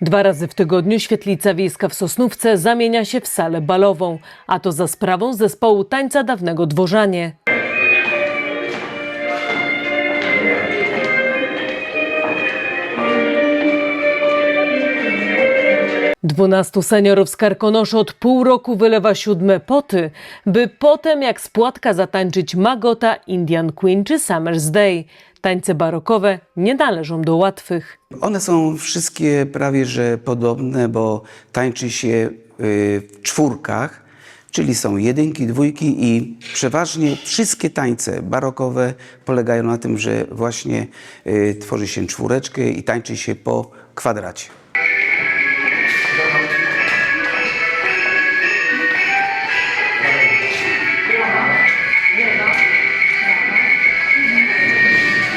Dwa razy w tygodniu świetlica wiejska w Sosnówce zamienia się w salę balową, a to za sprawą zespołu tańca dawnego Dworzanie. Dwunastu seniorów z Karkonosza od pół roku wylewa siódme poty, by potem jak spłatka zatańczyć Magota, Indian Queen czy Summer's Day. Tańce barokowe nie należą do łatwych. One są wszystkie prawie że podobne, bo tańczy się y, w czwórkach, czyli są jedynki, dwójki i przeważnie wszystkie tańce barokowe polegają na tym, że właśnie y, tworzy się czwóreczkę i tańczy się po kwadracie.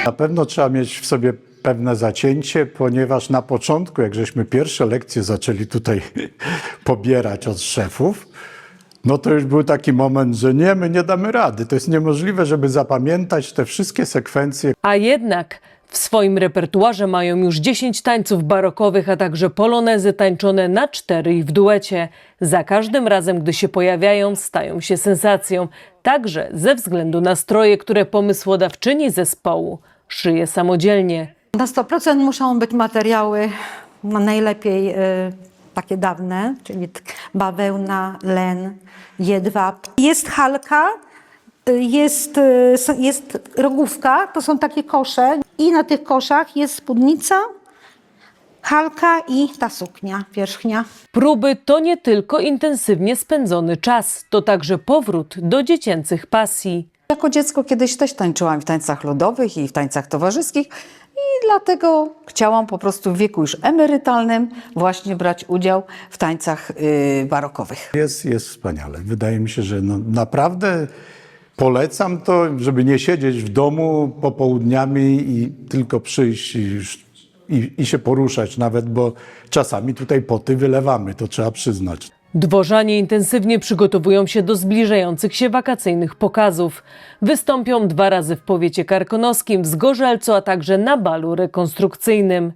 Na pewno trzeba mieć w sobie pewne zacięcie, ponieważ na początku, jak żeśmy pierwsze lekcje zaczęli tutaj pobierać od szefów, no to już był taki moment, że nie, my nie damy rady. To jest niemożliwe, żeby zapamiętać te wszystkie sekwencje. A jednak w swoim repertuarze mają już 10 tańców barokowych, a także polonezy tańczone na cztery i w duecie. Za każdym razem, gdy się pojawiają, stają się sensacją. Także ze względu na stroje, które pomysłodawczyni zespołu szyje samodzielnie. Na 100% muszą być materiały no najlepiej y, takie dawne, czyli bawełna, len, jedwab. Jest halka, jest, s- jest rogówka, to są takie kosze i na tych koszach jest spódnica, halka i ta suknia wierzchnia. Próby to nie tylko intensywnie spędzony czas, to także powrót do dziecięcych pasji. Jako dziecko kiedyś też tańczyłam w tańcach ludowych i w tańcach towarzyskich i dlatego chciałam po prostu w wieku już emerytalnym właśnie brać udział w tańcach y, barokowych. Jest, jest wspaniale. Wydaje mi się, że no, naprawdę polecam to, żeby nie siedzieć w domu popołudniami i tylko przyjść i, i, i się poruszać nawet, bo czasami tutaj poty wylewamy, to trzeba przyznać. Dworzanie intensywnie przygotowują się do zbliżających się wakacyjnych pokazów. Wystąpią dwa razy w powiecie karkonoskim, w Zgorzelcu, a także na balu rekonstrukcyjnym.